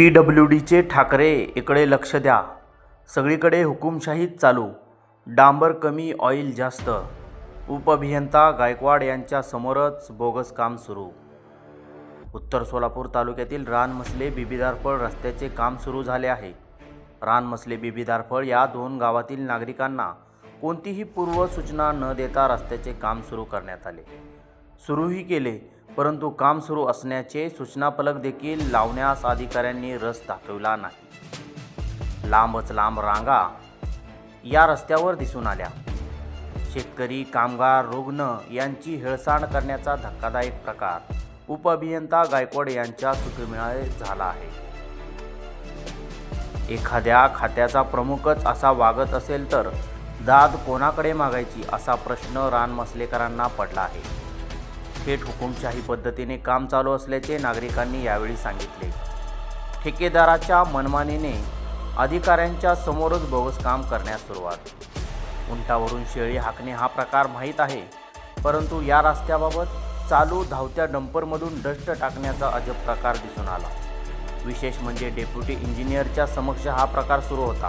P W डीचे ठाकरे इकडे लक्ष द्या. सगळीकडे हुकुमशाहीच चालू. डांबर कमी ऑइल जास्त. उपअभियंता गायकवाड यांच्या समोरच बोगस काम सुरू. उत्तर सोलापूर तालुक्यातील रानमसले बिबीदारफळ रस्त्याचे काम सुरू झाले आहे. रानमसले बिबीदारफळ या दोन गावातील नागरिकांना कोणतीही पूर्वसूचना न देता रस्त्याचे काम सुरू करण्यात आले. सुरूही केले. परंतु काम सुरू असण्याचे सूचनाफलक देखील लावण्यास अधिकाऱ्यांनी रस दाखविला नाही. लांबच लांब रांगा या रस्त्यावर दिसून आल्या. शेतकरी कामगार रुग्ण यांची हेळसांड करण्याचा धक्कादायक प्रकार उपअभियंता गायकवाड यांच्या चुकीमुळे झाला आहे. एखाद्या खात्याचा प्रमुखच असा वागत असेल तर दाद कोणाकडे मागायची असा प्रश्न रानमसलेकरांना पडला आहे. थेट हुकुमशाही पद्धतीने काम चालू असल्याचे नागरिकांनी यावेळी सांगितले. ठेकेदाराच्या मनमानीने अधिकाऱ्यांच्या समोरच बोगस काम करण्यास सुरुवात. उंटावरून शेळी हाकणे हा प्रकार माहीत आहे परंतु या रस्त्याबाबत चालू धावत्या डंपरमधून डस्ट टाकण्याचा अजब प्रकार दिसून आला. विशेष म्हणजे डेप्युटी इंजिनियरच्या समक्ष हा प्रकार सुरू होता.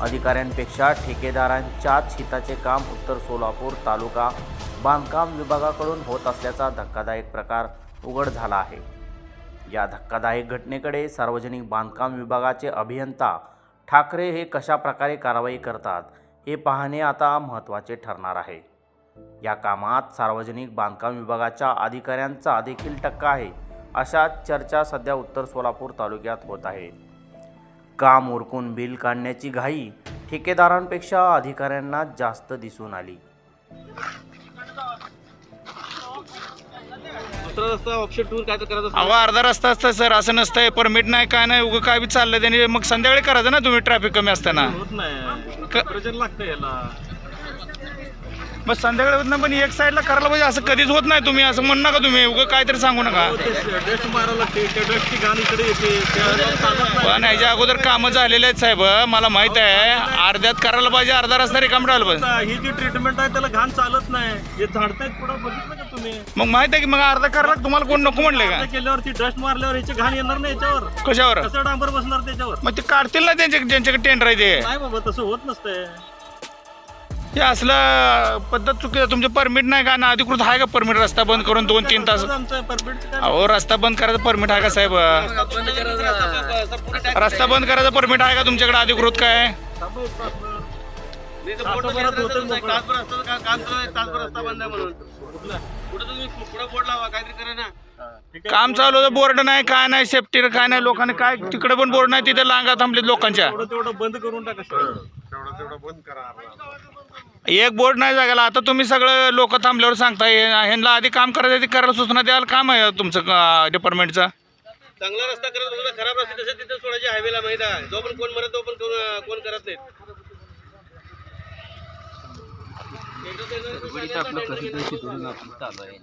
अधिकाऱ्यांपेक्षा ठेकेदारांच्याच हिताचे काम उत्तर सोलापूर तालुका बांधकाम विभागाकडून होत असल्याचा धक्कादायक प्रकार उघड झाला आहे. या धक्कादायक घटनेकडे सार्वजनिक बांधकाम विभागाचे अभियंता ठाकरे हे कशा प्रकारे कारवाई करतात हे पाहणे आता महत्त्वाचे ठरणार आहे. या कामात सार्वजनिक बांधकाम विभागाच्या अधिकाऱ्यांचा देखील टक्का आहे अशा चर्चा सध्या उत्तर सोलापूर तालुक्यात होत आहे. काम उरकून बिल काढण्याची घाई ठेकेदारांपेक्षा अधिकाऱ्यांना जास्त दिसून आली. दुसरा रस्ता ऑप्शन टूर काय तर करत अहो अर्धा रस्ता असतं सर. असं नसतंय. परमिट नाही काय नाही उगं काय बी चाललंय. त्याने मग संध्याकाळी करायचं ना तुम्ही? ट्रॅफिक कमी असताना. होत नाही. क- प्रेशर लागतं याला. मग संध्याकाळी होत नाही पण एक साईडला करायला पाहिजे असं कधीच होत नाही तुम्ही असं म्हणू नका तुम्ही उगं काहीतरी सांगू नका. पण ह्याच्या अगोदर कामं झालेले आहेत साहेब मला माहीत आहे. अर्ध्यात करायला पाहिजे अर्धा रस्ता रिकाम राहिला पाहिजे. ही जी ट्रीटमेंट आहे त्याला घाण चालत नाही. हे झाडतायत पुढं बघितलं का तुम्ही? मग माहीत आहे की मग अर्धा करायला तुम्हाला कोण नको म्हणले का? आता केल्यावरती डस्ट मारल्यावर याची घाण येणार नाही याच्यावर. कशावर? कसं डांबर बसणार त्याच्यावर? मग ते काढतील ना त्यांच्या ज्यांच्याकडे टेंडर आहे ते. नाही बाबा तसं होत नसतंय. हे असलं पद्धत चुकी तुमचे परमिट नाही का? ना अधिकृत आहे का परमिट? रस्ता बंद करून दोन तीन तास अहो रस्ता बंद करायचं परमिट आहे का साहेब? रस्ता बंद करायचं परमिट आहे का तुमच्याकडे? अधिकृत काय. काम चालू होतं बोर्ड नाही काय नाही सेफ्टी काय नाही लोकांनी काय तिकडे पण बोर्ड नाही तिथे लांगा थांबले लोकांच्या. तेवढं तेवढं बंद. एक बोर्ड नाही जागाला. आता तुम्ही सगळं लोक थांबल्यावर सांगताय ह्यांना आधी काम करायचं ते करायला सूचना द्यायला काम आहे तुमचं डिपार्टमेंटचं चांगला रस्ता करत होता खराब रस्ता तसं तिथे सोडायचे हायवेला माहीत आहे. जो पण कोण मरत तो पण कोण- कोण करत नाही आपलं कसं तरी शिकवून आपलं चालू आहे